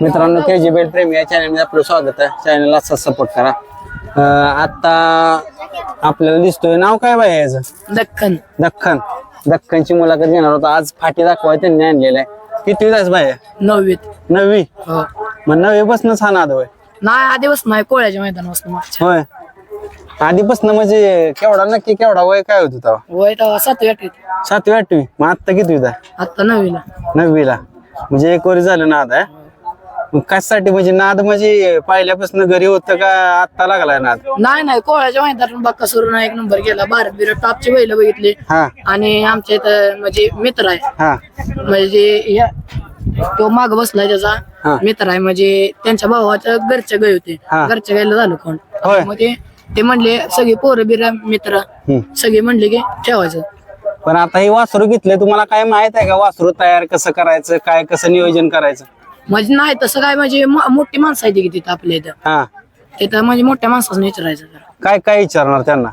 मित्रांनो के जी बेल प्रेमी या चॅनलमध्ये आपलं स्वागत आहे. चॅनलला असा सपोर्ट करा. आता आपल्याला दिसतोय नाव काय बाय याचं? दक्कन. दख्खन दख्खनची मुलाखत घेणार होता. आज फाटी दाखवाय त्यांनी आणलेला आहे. किती तास बाय नववीत. नववी? हो. मग नववी बसनच हा नाद होय. नाही आधीच नाही कोळ्याच्या मैदानापासून मागच्या. होय. आधीपासून म्हणजे केवढा नक्की केवढा वय काय होत होता वय सातवी आठवीत. सातवी आठवी. मग आत्ता किती होता आता नववीला. नववीला. म्हणजे एक वरी झालं नाद आहे. मग कशासाठी म्हणजे नाद म्हणजे पहिल्यापासून घरी होतं का आत्ता लागलाय नाद? नाही नाही कोळ्याच्या मैदानातून बाक्का सुरू एक नंबर गेला भारत बिरत टॉपची बैल बघितली. हा. आणि आमच्या इथं म्हणजे मित्र आहे. हा. म्हणजे या तो माग बसलाय हा. त्याचा मित्र आहे म्हणजे त्यांच्या भावाच्या घरच्या गाय होते. हा. घरच्या गायला झालं कोण. होय. मग ते ते म्हणले सगळे पोरं बिर मित्र. हम्म. सगळे म्हणले की ठेवायचं. पण आता हे वासरू घेतलंय तुम्हाला काय माहीत आहे का वासरू तयार कसं करायचं काय कसं नियोजन करायचं? म्हणजे नाही तसं काय म्हणजे म- मोठी माणसं आहे ती की तिथं आपल्या इथं? हा. तिथं म्हणजे मोठ्या माणसाचं विचारायचं जरा. काय काय विचारणार त्यांना?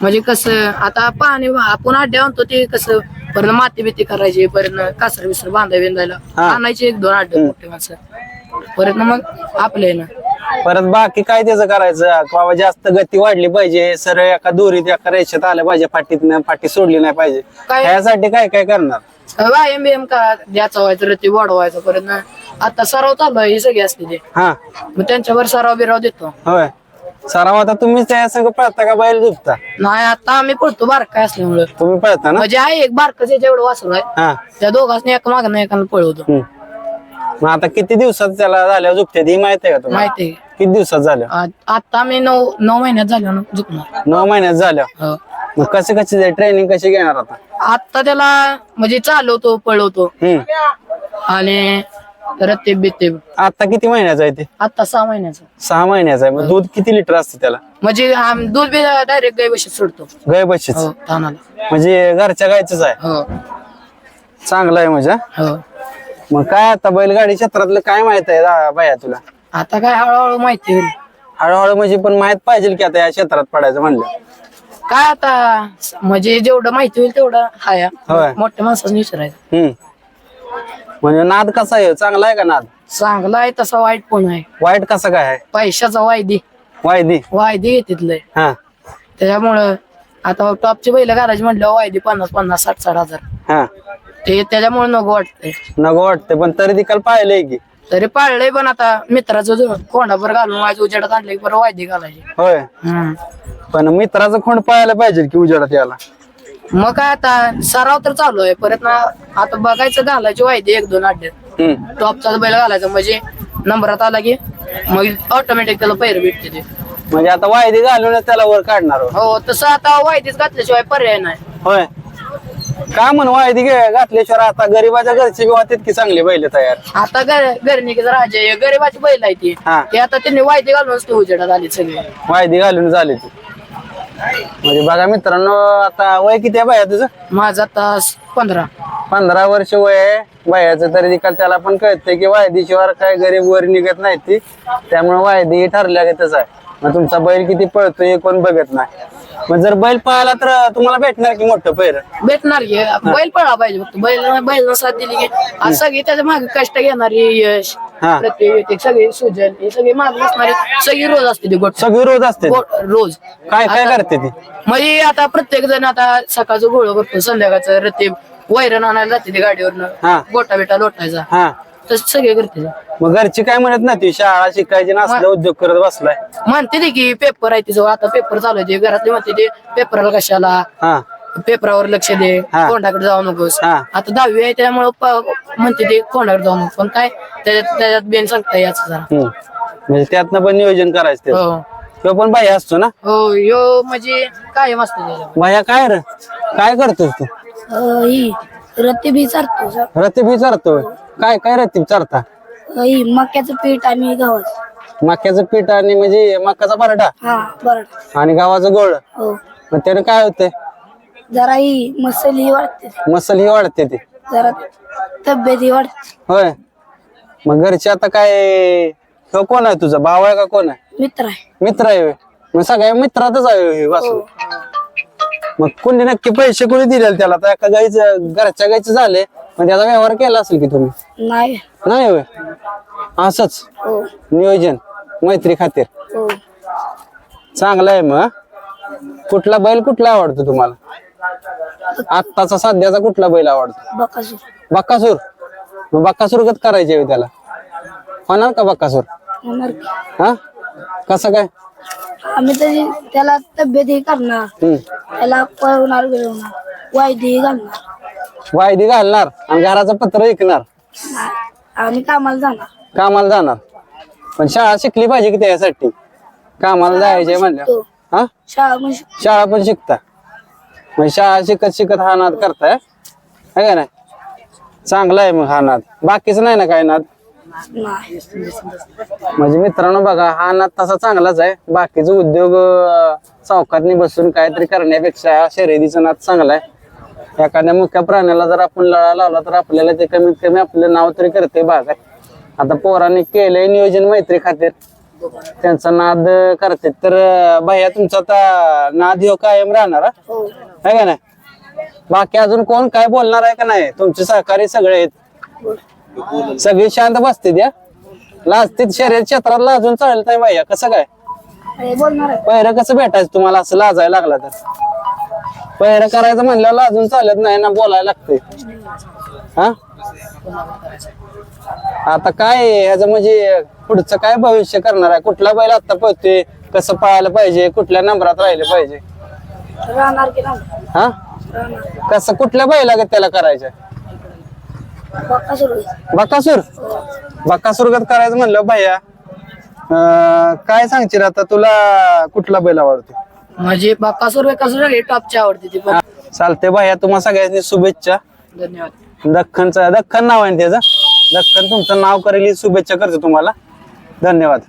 म्हणजे कसं आता पाणी वा- आपण अड्डे आणतो ते कसं परत माती बिती करायची परत कासर बिसर बांधा बिंदायला हा. आणायचे एक दोन अड्डे मोठे माणसं. परत मग आपले ना परत बाकी काय त्याचं करायचं? बाबा जास्त गती वाढली पाहिजे. सरळ एका दोरीत एका रेषेत आलं पाहिजे. फाटीतनं फाटी सोडली नाही पाहिजे. काय? यासाठी काय काय करणार? व्यायाम बियाम का द्यायचा व्हायचं रती वाढवायचं परत ना. आता सराव चालू आहे हे सगळे असते ते. हा. मग त्यांच्यावर सराव बिराव देतो. होय. सराव आता तुम्हीच त्या संग पळता का बैल झुपता नाही आता आम्ही पडतो बारकाय असल्यामुळं. तुम्ही पळता ना? म्हणजे आहे एक बारकच जेवढं वासरू आहे. हा. त्या दोघांनी एका मागं एकाला पळवतो. हम्म. मग आता किती दिवसात त्याला झाल्यावर झुपते ही माहिती आहे का तुम्हाला? माहिती आहे. किती दिवसात झाल्या आ- आता आम्ही नऊ नऊ महिन्यात झालो ना झुकणार. नऊ महिन्यात झाल्या हो. मग कसे कसे ट्रेनिंग कशी घेणार आता? आता त्याला म्हणजे चालवतो पळवतो. हम्म. आणि रत्ते बित्ते आता किती महिन्याचं आहे ते? आता सहा महिन्याचा. सहा महिन्याचं आहे. मग दूध किती लिटर असतं त्याला? म्हणजे आम- दूध बी डायरेक्ट गाय बशीत सोडतो. गाय बशीच हो तानाला. म्हणजे घरच्या गायचंच आहे? हो. चांगलं आहे म्हणजे हा? हो. मग काय आता बैलगाडी क्षेत्रातलं काय माहीत आहे रा- बाया तुला? आता काय हळूहळू माहिती होईल. हळूहळू म्हणजे पण माहीत पाहिजे की आता या क्षेत्रात पडायचं म्हणलं. काय आता म्हणजे जेवढं माहिती होईल तेवढं हाया. होय. मोठ्या माणसाचं विचारायचं. हम्म. म्हणजे नाद कसा आहे? चांगला आहे का नाद? चांगला आहे तसा वाईट पण आहे. वाईट कसा काय आहे? पैशाचा वायदी. वायदी. वायदी घेतलंय हा. त्याच्यामुळं आता टॉपची बैल घालायची म्हटलं वायदी पन्नास पन्नास साठ साठ हजार. हा. ते त्याच्यामुळे नको वाटतंय. नको वाटतं पण तरी तिकाल पाहिलंय की. तरी पाळलंय पण आता मित्राचं जो कोंडाभर घालून वायचं उजेडात आणलं की बरं वायदी घालायची. होय. हम्म. पण मित्राचं खोंड पाहायला पाहिजे की उजेडात याला मग काय आता सराव तर चालू आहे. परत ना आता बघायचं घालायची वायदी एक दोन अड्ड्यात हम्म. टॉपचा बैल घालायचा म्हणजे नंबरात आला की मग ऑटोमॅटिक त्याला पैर भेटते ते. म्हणजे आता वायदी घालून त्याला वर काढणार हो. हो तसं आता वायदीच घातल्याशिवाय पर्याय नाही. होय. का म्हण वायदी घे- घातल्याशिवाय आता गरीबाच्या घरची किंवा तितकी चांगली बैल तयार. आता घरनिकीचं राजे गरीबाची बैल आहे ती. हा. ते आता त्यांनी वायदी घालूनच ते उजेडात आली सगळी. वायदी घालून झाली ती. म्हणजे बघा मित्रांनो आता वय किती आहे बाया तुझं? माझं आता पंधरा. पंधरा वर्ष वय आहे. बायाचं तरी देखील त्याला पण कळतंय की वायदीशिवाय काय गरीब वर निघत नाही ती. त्यामुळे वायदी ठरल्यागतच आहे. मग तुमचा बैल किती पळतोय हे कोण बघत नाही. मग जर बैल पळाला तर तुम्हाला भेटणार की मोठं पैर? भेटणार की. बैल पळा पाहिजे फक्त. बैल बैल साथ दिली की. आज सगळी त्याच्यामागे कष्ट घेणारी यश हा. प्रत्येक सगळे सुजन हे सगळे मागे असणारे सगळी रोज असते ती गोट. सगळी रोज असते ती. गोट- रोज. काय काय आता- करते ती? म्हणजे आता प्रत्येक जण आता सकाळचं गोळ करतो संध्याकाळचं रत्ते वैरण आणायला जाते ते हा. गाडीवरनं. गोटा बिटा लोटायचा. हा. तसं सगळे करते मग घरची काय म्हणत नाही ती शाळा शिकायची नसलं उद्योग करत बसलाय. म्हणते ती की पेपर आहे तिचं आता पेपर चालू आहे ते. घरातले म्हणते ते पेपरला कशाला? हा. पेपरावर लक्ष दे. हा. कोंडाकडे जाऊ नकोस. हा. आता दहावी आहे त्यामुळे म्हणते ते कोंडाकडे जाऊ नको. पण काय त्याच्यात त्याच्यात बेन सांगता याच जरा. हम्म. म्हणजे त्यातनं पण नियोजन करायचं त्याचं. हो. तो पण बाई असतो ना? हो यो म्हणजे काय मस्त बाया काय रे? काय करतोस तू? ही. रत्ती बी चारतो रतीब विचारतोय काय काय रतीब चारता? ही मक्याचं पीठ आणि गव्हाचं. मक्याचं पीठ आणि म्हणजे मक्याचा पराठा हा बरं आणि गव्हाचं गोळ? हो. मग त्याने काय होतंय? जरा ही मसल ही वाढते. मसल ही वाढते ती. जरा तब्येत ही वाढते. होय. मग घरचे आता काय ह्यो कोण आहे तुझा? भाव आहे का कोण आहे? मित्र आहे. मित्र आहे होय. मग सगळ्या मित्रातच आहे हे वासू. मग कोणी नक्की पैसे कोणी दिले त्याला? तर एका गाईचं घरच्या गाईचं झाले पण त्याचा व्यवहार केला असेल की तुम्ही? नाही. नाही होय? असंच? हो. नियोजन मैत्री खातीर. हो. चांगलं आहे मग कुठला बैल कुठला आवडतो तुम्हाला? आत्ताचा सध्याचा कुठला बैल आवडतो? बकासूर. बक्कासूर मग बक्कासूर गत करायचे त्याला? होणार का बक्कासूर होणार की. हा? कसं काय? आम्ही तरी त्याला तब्येतही करणार. हम्म. त्याला पळवणार बिळवणार वायदेही घालणार. वायदी घालणार आणि घराचं पत्र विकणार नाही. आम्ही कामाला जाणार. कामाला जाणार. पण शाळा शिकली पाहिजे की त्यासाठी? कामाला जायचे म्हणलं. हा? शाळा पण शिक- शाळा पण शिकता. मग शाळा शिकत शिकत हा नाद करताय? है का नाही? चांगला आहे मग हा नाद बाकीचं नाही ना काय नाद नाही म्हणजे मित्रांनो बघा हा नाद तसा चांगलाच आहे. बाकीचे उद्योग चौकातनी बसून काहीतरी करण्यापेक्षा हा शर्यतीचा नाद चांगला आहे. एखाद्या मुख्य प्राण्याला जर आपण लळा लावला तर आपल्याला ते कमीत कमी आपलं नाव तरी करते भाग आहे. आता पोरांनी केलंय नियोजन मैत्री खातीर. त्यांचा नाद करते. तर भैया तुमचा आता नाद ह्यो कायम राहणार हा? हो. आहे का नाही? बाकी अजून कोण काय बोलणार आहे का नाही? तुमचे सहकारी सगळे आहेत. सगळी शांत बसते त्या लाजतीत शरीर क्षेत्रात लाजून चालेल नाही भैया कसं काय? पहिरं कसं भेटायचं तुम्हाला? असं लाजायला लागला तर. पहिरं करायचं म्हणल्यावर लाजून चालत नाही ना बोलायला लागते हा? आता काय आहे? ह्याचं म्हणजे पुढचं काय भविष्य करणार आहे? कुठला बैल आता पळतोय? कसं पळायला पाहिजे? कुठल्या नंबरात राहिले पाहिजे? हा? कसं कुठल्या बैलागत त्याला करायचं? बकासूर. बकासूर? बकासूरगत करायचं म्हणलं भैया. अं, काय सांगशील आता? तुला कुठला बैल आवडतो? म्हणजे बकासूर बेकासूर सगळे टॉपची आवडते ती पण. चालते भैया. तुम्हा सगळ्यांनी शुभेच्छा. धन्यवाद. दख्खनचा दख्खन नाव आहे ना त्याचं? दख्खन तुमचं नाव करेल ही शुभेच्छा करतो तुम्हाला. धन्यवाद.